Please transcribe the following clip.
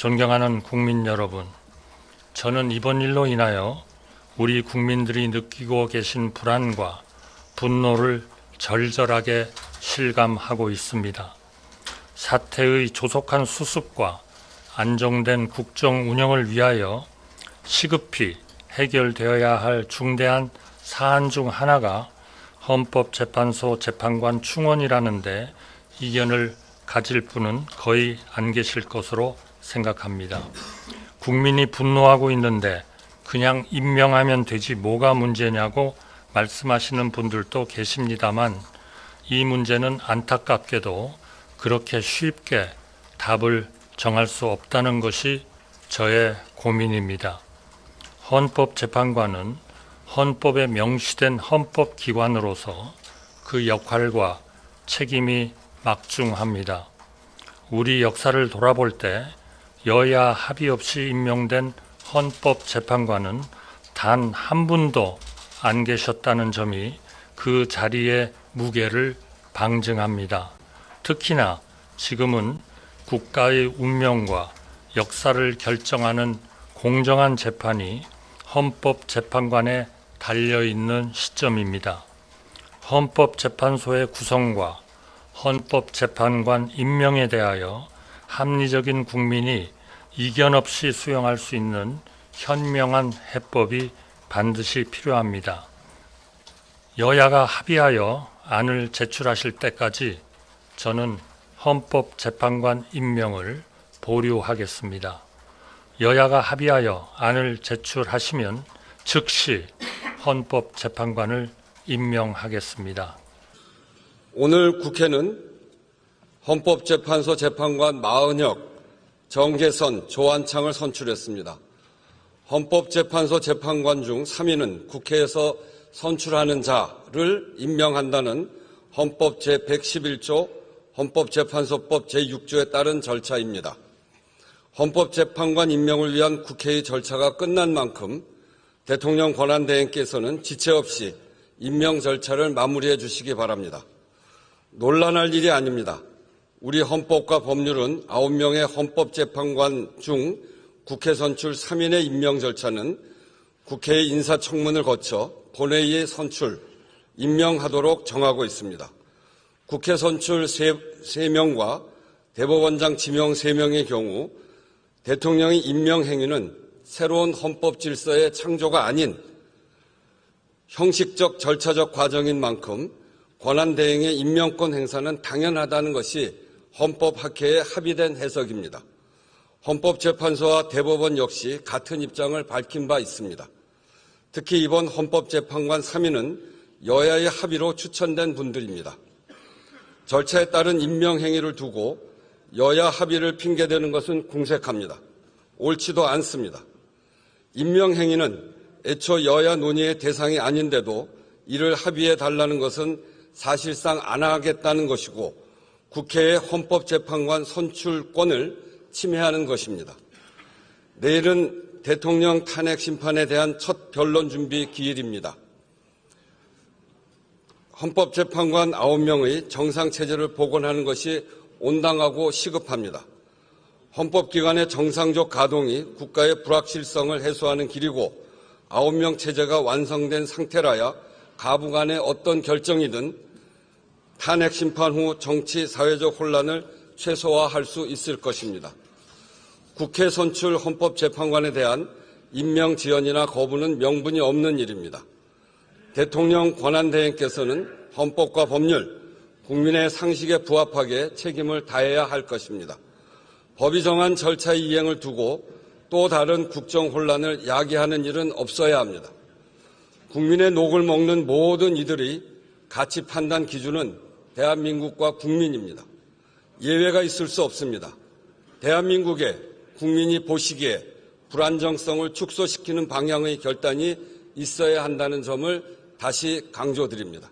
존경하는 국민 여러분, 저는 이번 일로 인하여 우리 국민들이 느끼고 계신 불안과 분노를 절절하게 실감하고 있습니다. 사태의 조속한 수습과 안정된 국정 운영을 위하여 시급히 해결되어야 할 중대한 사안 중 하나가 헌법재판소 재판관 충원이라는데 이견을 가질 분은 거의 안 계실 것으로 생각합니다. 국민이 분노하고 있는데 그냥 임명하면 되지 뭐가 문제냐고 말씀하시는 분들도 계십니다만 이 문제는 안타깝게도 그렇게 쉽게 답을 정할 수 없다는 것이 저의 고민입니다. 헌법재판관은 헌법에 명시된 헌법기관으로서 그 역할과 책임이 막중합니다. 우리 역사를 돌아볼 때 여야 합의 없이 임명된 헌법재판관은 단 한 분도 안 계셨다는 점이 그 자리의 무게를 방증합니다. 특히나 지금은 국가의 운명과 역사를 결정하는 공정한 재판이 헌법재판관에 달려 있는 시점입니다. 헌법재판소의 구성과 헌법재판관 임명에 대하여 합리적인 국민이 이견 없이 수용할 수 있는 현명한 해법이 반드시 필요합니다. 여야가 합의하여 안을 제출하실 때까지 저는 헌법재판관 임명을 보류하겠습니다. 여야가 합의하여 안을 제출하시면 즉시 헌법재판관을 임명하겠습니다. 오늘 국회는 헌법재판소 재판관 마은혁, 정계선, 조한창을 선출했습니다. 헌법재판소 재판관 중 3위는 국회에서 선출하는 자를 임명한다는 헌법 제111조 헌법재판소법 제6조에 따른 절차입니다. 헌법재판관 임명을 위한 국회의 절차가 끝난 만큼 대통령 권한대행께서는 지체 없이 임명 절차를 마무리해 주시기 바랍니다. 논란할 일이 아닙니다. 우리 헌법과 법률은 9명의 헌법재판관 중 국회 선출 3인의 임명 절차는 국회의 인사청문을 거쳐 본회의의 선출, 임명하도록 정하고 있습니다. 국회 선출 3 명과 대법원장 지명 3명의 경우 대통령의 임명 행위는 새로운 헌법 질서의 창조가 아닌 형식적 절차적 과정인 만큼 권한 대행의 임명권 행사는 당연하다는 것이 헌법 학회의 합의된 해석입니다. 헌법재판소와 대법원 역시 같은 입장을 밝힌 바 있습니다. 특히 이번 헌법재판관 3인은 여야의 합의로 추천된 분들입니다. 절차에 따른 임명행위를 두고 여야 합의를 핑계대는 것은 궁색합니다. 옳지도 않습니다. 임명행위는 애초 여야 논의의 대상이 아닌데도 이를 합의해 달라는 것은 사실상 안 하겠다는 것이고 국회의 헌법재판관 선출권을 침해하는 것입니다. 내일은 대통령 탄핵 심판에 대한 첫 변론 준비 기일입니다. 헌법재판관 9명의 정상체제를 복원하는 것이 온당하고 시급합니다. 헌법기관의 정상적 가동이 국가의 불확실성을 해소하는 길이고 9명 체제가 완성된 상태라야 가부간의 어떤 결정이든 탄핵 심판 후 정치 사회적 혼란을 최소화할 수 있을 것입니다. 국회 선출 헌법재판관에 대한 임명 지연이나 거부는 명분이 없는 일입니다. 대통령 권한대행께서는 헌법과 법률, 국민의 상식에 부합하게 책임을 다해야 할 것입니다. 법이 정한 절차의 이행을 두고 또 다른 국정 혼란을 야기하는 일은 없어야 합니다. 국민의 녹을 먹는 모든 이들이 가치 판단 기준은 대한민국과 국민입니다. 예외가 있을 수 없습니다. 대한민국의 국민이 보시기에 불안정성을 축소시키는 방향의 결단이 있어야 한다는 점을 다시 강조드립니다.